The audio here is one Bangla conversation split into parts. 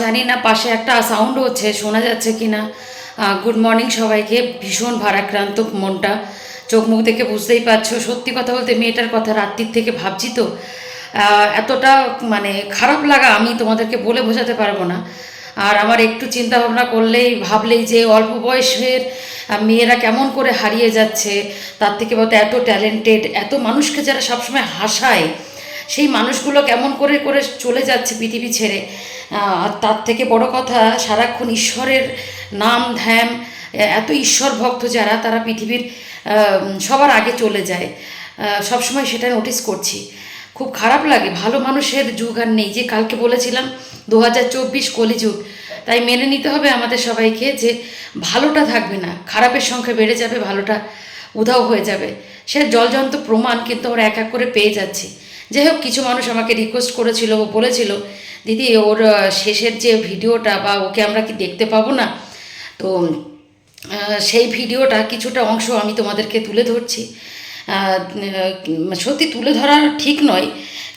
জানি না, পাশে একটা সাউন্ড হচ্ছে, শোনা যাচ্ছে কি না গুড মর্নিং সবাইকে, ভীষণ ভারাক্রান্ত মনটা। চোখ মুখ দেখে বুঝতেই পারছ, সত্যি কথা বলতে মেয়েটার কথা রাত্রির থেকে ভাবছি তো। এতটা মানে খারাপ লাগা আমি তোমাদেরকে বলে বোঝাতে পারব না। আর আমার একটু চিন্তা ভাবনা করলেই, ভাবলেই যে অল্প বয়সের মেয়েরা কেমন করে হারিয়ে যাচ্ছে, তার থেকে বলতে এত ট্যালেন্টেড এত মানুষকে যারা সবসময় হাসায় সেই মানুষগুলো কেমন করে করে চলে যাচ্ছে পৃথিবী ছেড়ে। আর তার থেকে বড় কথা, সারাক্ষণ ঈশ্বরের নাম ধ্যান, এত ঈশ্বর ভক্ত যারা, তারা পৃথিবীর সবার আগে চলে যায়। সবসময় সেটা নোটিস করছি। খুব খারাপ লাগে, ভালো মানুষের যুগ আর নেই। যে কালকে বলেছিলাম, দু হাজার চব্বিশ কলিযুগ তাই মেনে নিতে হবে আমাদের সবাইকে যে ভালোটা থাকবে না। খারাপের সংখ্যা বেড়ে যাবে, ভালোটা উধাও হয়ে যাবে। সে জলজন্ত প্রমাণ কিন্তু আমরা এক এক করে পেয়ে যাচ্ছি। যাই হোক কিছু মানুষ আমাকে রিকোয়েস্ট করেছিল বলেছিল, দিদি, ওর শেষের যে ভিডিওটা বা ওকে আমরা কি দেখতে পাবো না? তো সেই ভিডিওটা কিছুটা অংশ আমি তোমাদেরকে তুলে ধরছি। সত্যি তুলে ধরা ঠিক নয়,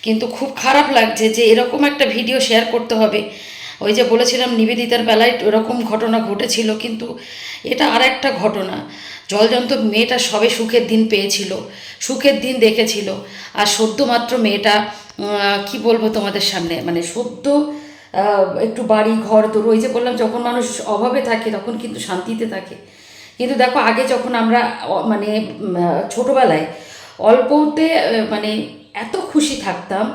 কিন্তু খুব খারাপ লাগছে যে এরকম একটা ভিডিও শেয়ার করতে হবে। ওই যে বলেছিলাম নিবেদিতার বেলায় এরকম ঘটনা ঘটেছিল, কিন্তু এটা আর একটা ঘটনা। জলজন্ত মেয়েটা সবে সুখের দিন পেয়েছিল, সুখের দিন দেখেছিল। আর সদ্য মাত্র মেয়েটা কি বলব তোমাদের সামনে মানে সদ্য একটু বাড়ি, ঘর দৌড় ওই যে বললাম যখন মানুষ অভাবে থাকে তখন কিন্তু শান্তিতে থাকে। কিন্তু দেখো আগে যখন আমরা মানে ছোটোবেলায় অল্পতে মানে এত খুশি থাকতাম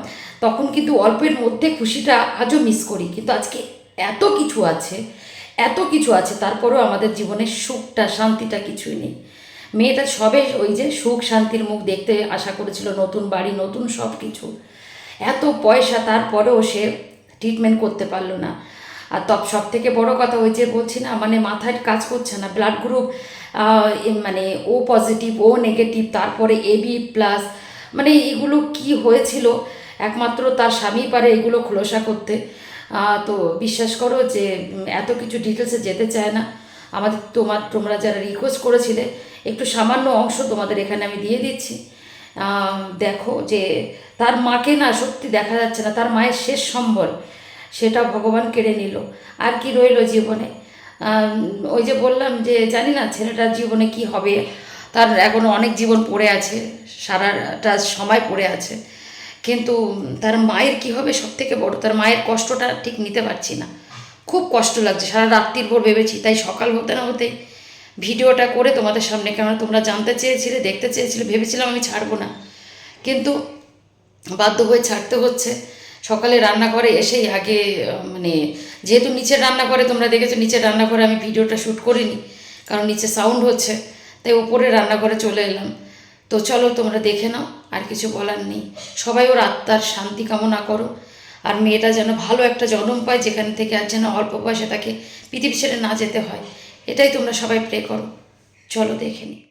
তখন কিন্তু অল্পের মধ্যে খুশিটা আজও মিস করি। কিন্তু আজকে এত কিছু আছে, এত কিছু আছে, তারপরেও আমাদের জীবনে সুখটা, শান্তিটা কিছুই নেই। মেয়েটা সবে ওই যে সুখ, শান্তির মুখ দেখতে আশা করেছিল, নতুন বাড়ি, নতুন সব কিছু এত পয়সা, তারপরেও সে ট্রিটমেন্ট করতে পারল না। আর তব সব থেকে বড় কথা ওই যে বলছি না মানে মাথায় কাজ করছে না। ব্লাড গ্রুপ মানে ও পজিটিভ ও নেগেটিভ তারপরে এবি প্লাস মানে এগুলো কি হয়েছিল? একমাত্র তার স্বামী পারে এগুলো খোলসা করতে। তো বিশ্বাস করো যে এত কিছু ডিটেলসে যেতে চায় না। আমাদের তোমার, তোমরা যারা রিকোয়েস্ট করেছিলে, একটু সামান্য অংশ তোমাদের এখানে আমি দিয়ে দিচ্ছি। দেখো যে, তার মাকে না সত্যি দেখা যাচ্ছে না, তার মায়ের শেষ সম্বল, সেটা ভগবান কেড়ে নিল। আর কি রইল জীবনে? ওই যে বললাম যে, জানি না ছেলেটার জীবনে কি হবে। তার এখনও অনেক জীবন পড়ে আছে, সারাটা সময় পড়ে আছে। কিন্তু তার মায়ের কি হবে সব থেকে বড়? তার মায়ের কষ্টটা ঠিক নিতে পারছি না। খুব কষ্ট লাগছে। সারা রাত্রির ভোর ভেবেছি, তাই সকাল হতে না হতেই ভিডিওটা করে তোমাদের সামনে কেন তোমরা জানতে চেয়েছিলে, দেখতে চেয়েছিলে, ভেবেছিলাম আমি ছাড়বো না। কিন্তু বাধ্য হয়ে ছাড়তে হচ্ছে। সকালে রান্নাঘরে এসেই আগে মানে যেহেতু নিচের রান্নাঘরে তোমরা দেখেছ, নিচের রান্নাঘরে আমি ভিডিওটা শ্যুট করিনি, কারণ নিচে সাউন্ড হচ্ছে, তাই উপরে রান্নাঘরে চলে এলাম। তো চলো তোমরা দেখে নাও। আর কিছু বলার নেই। সবাই ওর আত্মার শান্তি কামনা করো। আর মেয়েটা যেন ভালো একটা জন্ম পায়, যেখান থেকে আর যেন অল্প বয়সে তাকে পৃথিবী ছেড়ে না যেতে হয়। এটাই তোমরা সবাই প্রে করো। চলো দেখে নিই